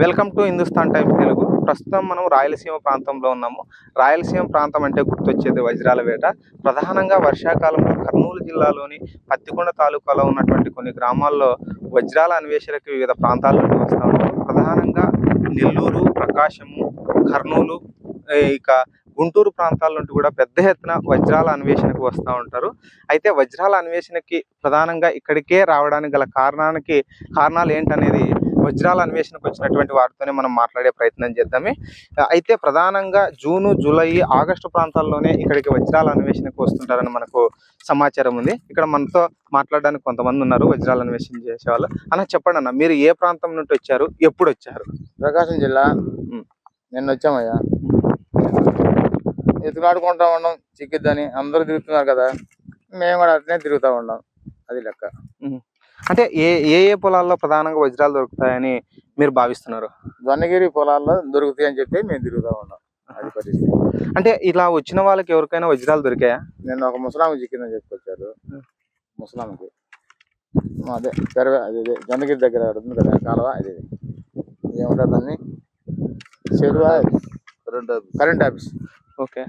Welcome to Hindustan Times Telugu. ప్రస్తుతం మనం రాయలసీమ ప్రాంతంలో ఉన్నాము. రాయలసీమ ప్రాంతం అంటే గుర్తొచ్చేది వజ్రాల వేట. ప్రధానంగా వర్షాకాలంలో కర్నూలు జిల్లాలోని పత్తికొండ తాలూకాలో ఉన్నటువంటి కొన్ని గ్రామాల్లో వజ్రాల అన్వేషణకి వివిధ ప్రాంతాల నుండి వస్తూ ఉంటారు. ప్రధానంగా నెల్లూరు ప్రకాశము కర్నూలు ఇక గుంటూరు ప్రాంతాల నుండి కూడా పెద్ద ఎత్తున వజ్రాల అన్వేషణకు వస్తూ ఉంటారు. అయితే వజ్రాల అన్వేషణకి ప్రధానంగా ఇక్కడికే రావడానికి గల కారణానికి కారణాలు ఏంటనేది వజ్రాల అన్వేషణకు వచ్చినటువంటి వారితోనే మనం మాట్లాడే ప్రయత్నం చేద్దామే. అయితే ప్రధానంగా జూను జూలై ఆగస్టు ప్రాంతాల్లోనే ఇక్కడికి వజ్రాల అన్వేషణకు వస్తుంటారని మనకు సమాచారం ఉంది. ఇక్కడ మనతో మాట్లాడడానికి కొంతమంది ఉన్నారు వజ్రాల అన్వేషణ చేసేవాళ్ళు. అన్న చెప్పండి అన్న మీరు ఏ ప్రాంతం నుండి వచ్చారు? ఎప్పుడు వచ్చారు? ప్రకాశం జిల్లా. నిన్న వచ్చామయ్యా. ఎత్తుకాడుకుంటా ఉన్నాం చిక్కిద్దని అందరూ తిరుగుతున్నారు కదా. మేము కూడా అట్లనే తిరుగుతా ఉన్నాం అది లెక్క. అంటే ఏ ఏ ఏ పొలాల్లో ప్రధానంగా వజ్రాలు దొరుకుతాయని మీరు భావిస్తున్నారు? దొన్నగిరి పొలాల్లో దొరుకుతాయి అని చెప్పి మేము తిరుగుతా ఉన్నాం. అది పరిస్థితి. అంటే ఇలా వచ్చిన వాళ్ళకి ఎవరికైనా వజ్రాలు దొరికాయా? నిన్న ఒక ముసలాం చిక్కిందని చెప్పుకొచ్చారు ఉమ్. ముసలాంకి అదే పెరవే అది అదే దొన్నగిరి దగ్గర ఉంది కదా కాలువ అది అది. ఏమంటారు దాన్ని? చెరువు current office. Current office. Okay.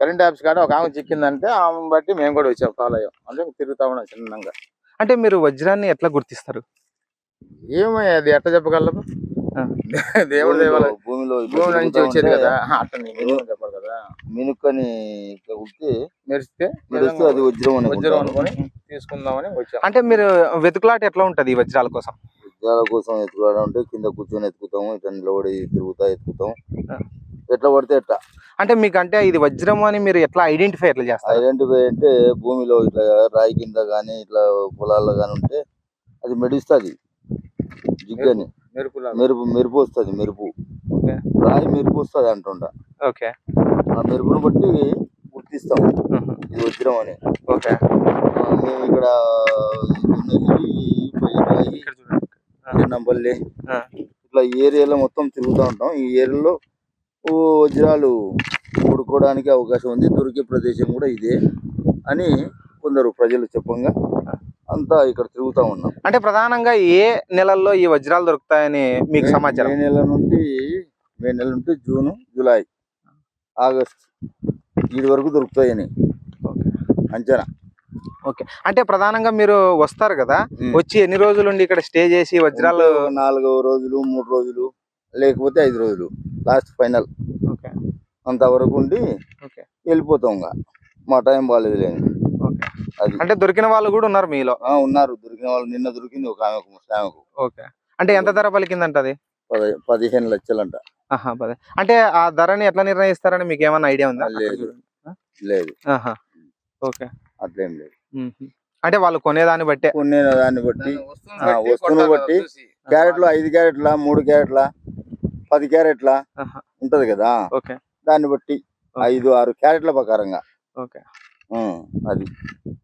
Current office కాడ ఒక ఆమె చిక్కిందంటే ఆమెను బట్టి మేము కూడా వచ్చాం ఫాలో అయ్యాం. అంటే తిరుగుతా ఉన్నాం చిన్నంగా. అంటే మీరు వజ్రాన్ని ఎట్లా గుర్తిస్తారు? ఏమో అది ఎట్ట చెప్పగలము. దేవుడు దేవాలయం భూమిలో భూమి నుంచి వచ్చేది కదా? ఆహా, అట్ట నీ మినిమం చెప్పాలి కదా? మినుక్కని కుట్టి మెరిస్తే మెరిస్తే అది వజ్రం వజ్రం అనుకుంటారు. అనుకొని తీసుకుందామని వచ్చాం. అంటే మీరు వెతుకులాట ఎట్లా ఉంటది ఈ వజ్రాల కోసం? వజ్రాల కోసం ఎత్తుకోవడం అంటే కింద కూర్చొని ఎత్తుకుతాము ఇట్లా నిలబడి తిరుగుతా ఎత్తుకుతాం ఆ. ఎట్లా పడితే ఎట్లా అంటే మీకు అంటే ఇది వజ్రం అని మీరు ఎట్లా ఐడెంటిఫై ఎట్లా చేస్తారు? ఐడెంటిఫై అంటే భూమిలో ఇట్లా రాయి కింద కానీ ఇట్లా పొలాల్లో కానీ ఉంటే అది మెడుస్తుంది జిగ్గని. మెరుపు మెరుపు వస్తుంది మెరుపు. రాయి మెరుపు వస్తుంది అంటుంటా ఓకే. ఆ మెరుపును బట్టి గుర్తిస్తాం. ఇది వజ్రం అని. ఓకే. మేము ఇక్కడ ఆ. ఇట్లా ఈ ఏరియాలో మొత్తం తిరుగుతూ ఉంటాం. ఈ ఏరియాలో వజ్రాలు కొడుకోవడానికి అవకాశం ఉంది. దొరికే ప్రదేశం కూడా ఇదే అని కొందరు ప్రజలు చెప్పంగా అంతా ఇక్కడ తిరుగుతూ ఉన్నాం. అంటే ప్రధానంగా ఏ నెలల్లో ఈ వజ్రాలు దొరుకుతాయని మీకు సమాచారం? మే నెల నుండి మే నెల నుండి జూన్ జూలై ఆగస్ట్ వీడి వరకు దొరుకుతాయని ఓకే. అంచనా. ఓకే. అంటే ప్రధానంగా మీరు వస్తారు కదా. వచ్చి ఎన్ని రోజులు ఇక్కడ స్టే చేసి వజ్రాలు ఒక నాలుగు రోజులు మూడు రోజులు లేకపోతే ఐదు రోజులు. Last final okay. అంతవరకు ఉండి ఓకే. వెళ్ళిపోతాం ఇంకా మా టైం బాగాలేదు లేని అది. అంటే దొరికిన వాళ్ళు కూడా ఉన్నారు మీలో? ఆ, ఉన్నారు. దొరికిన వాళ్ళు నిన్న దొరికింది ఒక ఆమెకు ముస్లాంకు ఓకే. అంటే ఎంత ధర పలికిందంట అది? పది పదిహేను లక్షలంట. ఆహా, పదే. అంటే ఆ ధరని ఎట్లా నిర్ణయిస్తారని మీకు ఏమైనా ఐడియా ఉందా? లేదు. లేదు. ఆహా. ఓకే. అట్లేం లేదు. అంటే వాళ్ళు కొనేదాన్ని బట్టే. కొన్ని దాన్ని బట్టి వస్తువుని ఆ, బట్టి. క్యారెట్లు ఐదు క్యారెట్ల మూడు క్యారెట్ల? పది క్యారెట్ల. ఉంటది కదా? ఓకే. దాన్ని బట్టి. ఐదు ఆరు క్యారెట్ల ప్రకారంగా. ఓకే. అది.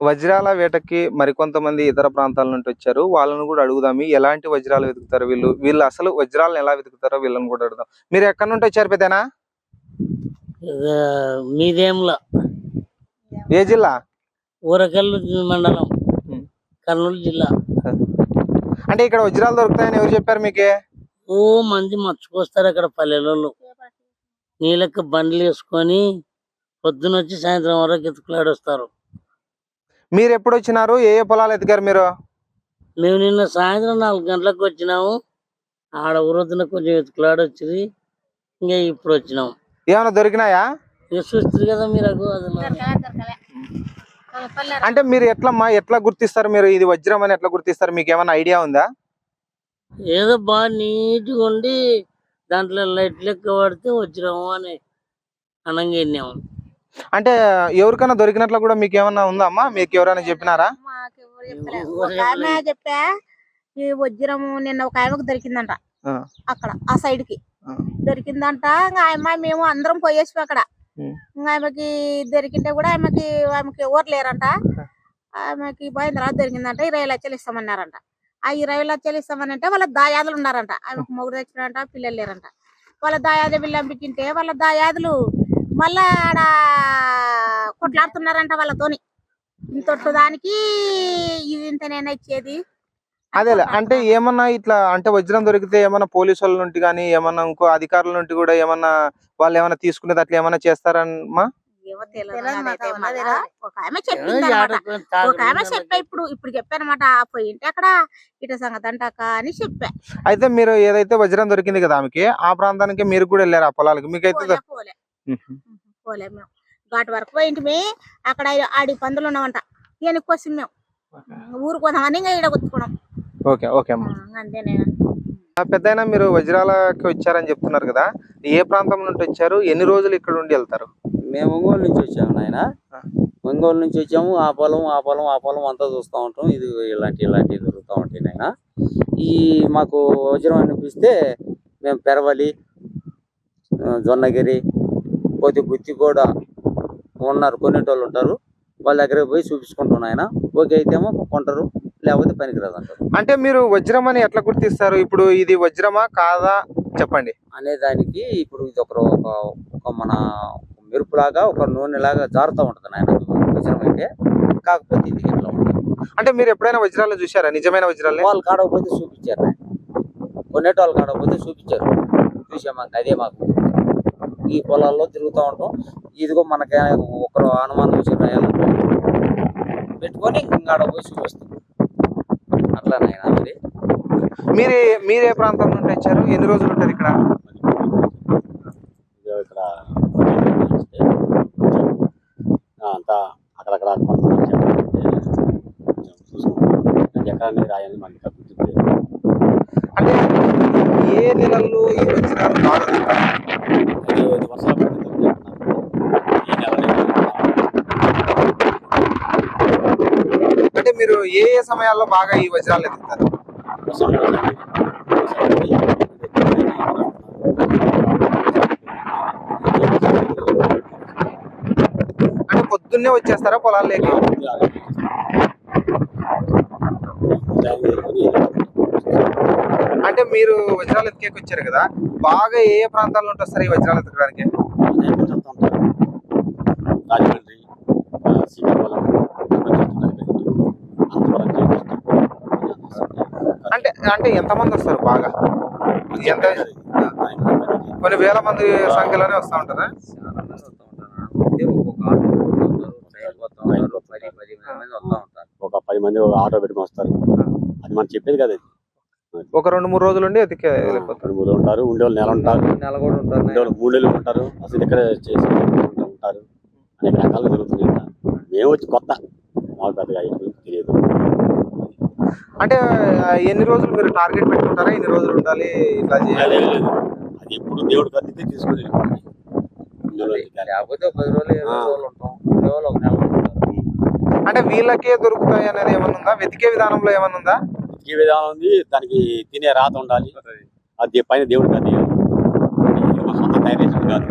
వజ్రాల వేటకి మరికొంతమంది ఇతర ప్రాంతాల నుండి వచ్చారు. వాళ్ళని కూడా అడుగుదాం. ఎలాంటి వజ్రాలు వెతుకుతారు వీళ్ళు? వీళ్ళు అసలు వజ్రాలను ఎలా వెతుకుతారో వీళ్ళని కూడా అడుగుదాం. మీరు ఎక్కడి నుండి వచ్చారు పెద్దనా? మీదేంలో ఏ జిల్లా? ఊరకల్లు మండలం. కర్నూలు జిల్లా. అంటే ఇక్కడ వజ్రాలు దొరుకుతాయని ఎవరు చెప్పారు మీకే? ఓ మంది మర్చిపోస్తారు అక్కడ పల్లెలలో. నీళ్ళకి బండ్లు వేసుకొని పొద్దున వచ్చి సాయంత్రం వరకు ఎత్తుకులాడి వస్తారు మీరు ఎప్పుడు వచ్చినారు ఏ ఏ పొలాలు ఎతికారు మీరు? మేము నిన్న సాయంత్రం నాలుగు గంటలకు వచ్చినాము. ఆడ ఊరొద్దున కొంచెం ఎత్తుకులాడి వచ్చింది ఇంకా ఇప్పుడు వచ్చినాం ఏమైనా దొరికినాయా చూస్తారు కదా మీరు అగో అది అంటే మీరు ఎట్లా మా ఎట్లా గుర్తిస్తారు మీరు? ఇది వజ్రం అని ఎట్లా గుర్తిస్తారు? మీకు ఏమైనా ఐడియా ఉందా? ఏదో బాగా నీట్గా ఉండి దాంట్లో లైట్ లెక్క పడితే వచ్చినాము అని అనంగా వెళ్ళాము అంటే ఎవరికైనా దొరికినట్లు కూడా మీకు ఏమన్నా ఉందా అమ్మా? మీకు ఎవరైనా చెప్పినారా చెప్పా ఈ వజ్రము నిన్న ఒక ఆమెకు దొరికిందంట. అక్కడ ఆ సైడ్కి. దొరికిందంట ఇంకా ఆమె మేము అందరం పోయేసి అక్కడ. ఇంకా ఆమెకి దొరికింటే కూడా ఆమెకి ఆమెకి ఎవరు లేరంట. ఆమెకి పోయిన తర్వాత దొరికిందంట ఇరవై లక్షలు ఇస్తామన్నారంట. ఆ ఇరవై లక్షలు ఇస్తామనంటే వాళ్ళ దాయాదులు ఉన్నారంట. ఆమెకు మొగుడు తెచ్చినారంట పిల్లలు లేరంట. వాళ్ళ దాయాది వీళ్ళు వాళ్ళ దాయాదులు మళ్ళా ఆడ కొట్లాడుతున్నారంట వాళ్ళతోని. ఇంతొట్టు దానికి ఇది ఇంత నేను ఇచ్చేది. అదే అంటే ఏమన్నా ఇట్లా అంటే వజ్రం దొరికితే ఏమన్నా పోలీసు వాళ్ళ నుండి కానీ ఏమన్నా ఇంకో అధికారుల నుండి కూడా ఏమన్నా వాళ్ళు ఏమన్నా తీసుకునేది అట్లా ఏమన్నా చేస్తారమ్మా? ఏమో తెలియదు మాకు. ఒక ఆమె చెప్పింది అనమాట ఒక ఆమె చెప్పా ఇప్పుడు ఇప్పుడు చెప్పానమాట ఆ పోయింటే అక్కడ ఇట సంగతి అంటాక అని చెప్పా. అయితే మీరు ఏదైతే వజ్రం దొరికింది కదా ఆమెకి ఆ ప్రాంతానికి మీరు కూడా వెళ్ళారు ఆ పొలాలకి? మీకైతే పోలే పోలే. మేము. ఘాట్ వరకు పోయింటిమి అక్కడ ఆడి పందులు ఉన్నామంట ఈయనకి కోసం మేము. ఊరికి పోతామని ఇంకా ఈడ గుర్తుకున్నాం ఓకే ఓకే అమ్మా. అంతే నేను. పెద్దయినా మీరు వజ్రాలకి వచ్చారని చెప్తున్నారు కదా ఏ ప్రాంతం నుండి వచ్చారు? ఎన్ని రోజులు ఇక్కడ ఉండి వెళ్తారు? మేము ఒంగోలు నుంచి వచ్చాము నాయన. ఒంగోలు నుంచి వచ్చాము ఆ పొలం ఆ పొలం ఆ పొలం అంతా చూస్తూ ఉంటాం. ఇది ఇలాంటి ఇలాంటివి దొరుకుతూ ఉంటాయి నాయన. ఈ మాకు వజ్రం అనిపిస్తే మేము పెరవలి జొన్నగిరి కొద్ది గుత్తి కూడా ఉన్నారు కొనేటోళ్ళు ఉంటారు. వాళ్ళ దగ్గరికి పోయి చూపించుకుంటాం ఆయన ఓకే అయితేమో కొంటారు లేకపోతే పనికిరాదు అంటారు. అంటే మీరు వజ్రం అని ఎట్లా గుర్తిస్తారు? ఇప్పుడు ఇది వజ్రమా కాదా? చెప్పండి. అనే దానికి ఇప్పుడు ఇది ఒక మన మెరుపులాగా ఒక నూనెలాగా జారుతూ ఉంటుంది నాయన. వజ్రం అయితే కాకపోతే ఇది ఇట్లా ఉంటుంది? అంటే మీరు ఎప్పుడైనా వజ్రాలు చూసారా నిజమైన వజ్రాలే వాళ్ళు కాడకపోతే చూపించారు నాయన. కొనేటోళ్ళు కాడకపోతే చూపించారు. చూసాం మాకు అదే మాకు. ఈ పొలాల్లో తిరుగుతూ ఉంటాం. ఇదిగో మనకి ఒకరు అనుమానం వచ్చి రాయాలి పెట్టుకొని ఇంకాడ పోయి చూపిస్తాం. అట్లా నాయన మరి మీరు మీరు ఏ ప్రాంతం నుండి వచ్చారు? ఎన్ని రోజులు ఉంటారు ఇక్కడ అంతా అక్కడక్కడ కొంతమంది ఎకరాన్ని రాయాలని మనకి గుర్తుంది అంటే ఏ నెలల్లో ఈ వర్షాలు పడుతుంది నెల అంటే మీరు ఏ ఏ సమయాల్లో బాగా ఈ వజ్రాలు ఎదుగుతారు అంటే పొద్దున్నే వచ్చేస్తారా పొలాల్లోకి అంటే మీరు వజ్రాలు ఎత్తుకేకి వచ్చారు కదా బాగా ఏ ఏ ప్రాంతాల్లో ఉంటుంది సార్ ఈ వజ్రాలు ఎత్తకడానికి రాజమండ్రి శ్రీకాకుళం అంటే అంటే ఎంతమంది వస్తారు బాగా? ఎంత? కొన్ని వేల మంది సంఖ్యలోనే వస్తూ ఉంటారా? ఉంటారు ఉంటారు ఉంటారు ఒక పది మంది ఒక ఆటో పెట్టుకుని వస్తారు. అది మనం చెప్పేది కదా ఇది. ఒక రెండు మూడు రోజులు ఉండి వెళ్ళిపోతారు మూడు ఉంటారు ఉండేవాళ్ళు నెల ఉంటారు. నెల కూడా ఉంటారు. ఉండేవాళ్ళు మూడు నెలలు ఉంటారు అసలు ఇక్కడ చేసి ఉంటారు. అనేక రకాలు జరుగుతుంది మేము వచ్చి కొత్త. మాకు పెద్దగా తెలియదు. అంటే ఎన్ని రోజులు మీరు టార్గెట్ పెట్టుకుంటారా? ఎన్ని రోజులు ఉండాలి ఇట్లా చేయాలి. అది ఎప్పుడు దేవుడు కదిలితే తీసుకుని. లేకపోతే పది రోజులు ఇరవై రోజులు ఉంటాం. వాళ్ళు ఒక నెల ఉంటారు. అంటే వీళ్ళకే దొరుకుతాయి అనేది ఏమన్నా ఉందా? వెతికే విధానంలో ఏమన్నా ఉందా? ఈ విధానం ఉంది. దానికి తినే రాత ఉండాలి. అది పైన దేవుడికి అది సొంత తయారు కాదు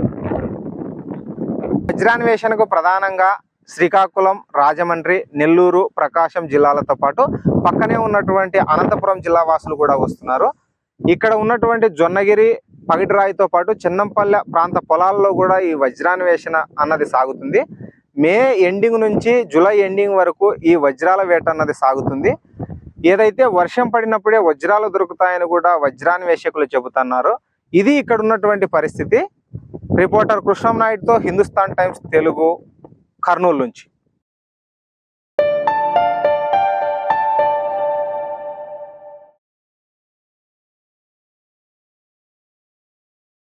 వజ్రాన్వేషణకు ప్రధానంగా శ్రీకాకుళం రాజమండ్రి నెల్లూరు ప్రకాశం జిల్లాలతో పాటు పక్కనే ఉన్నటువంటి అనంతపురం జిల్లా వాసులు కూడా వస్తున్నారు. ఇక్కడ ఉన్నటువంటి జొన్నగిరి పగిడిరాయితో పాటు చిన్నంపల్లె ప్రాంత పొలాల్లో కూడా ఈ వజ్రాన్వేషణ అన్నది సాగుతుంది. మే ఎండింగ్ నుంచి జూలై ఎండింగ్ వరకు ఈ వజ్రాల వేట అన్నది సాగుతుంది. ఏదైతే వర్షం పడినప్పుడే వజ్రాలు దొరుకుతాయని కూడా వజ్రాన్వేషకులు చెబుతున్నారు. ఇది ఇక్కడ ఉన్నటువంటి పరిస్థితి. రిపోర్టర్ కృష్ణం నాయుడుతో హిందుస్థాన్ టైమ్స్ తెలుగు కర్నూలు నుంచి.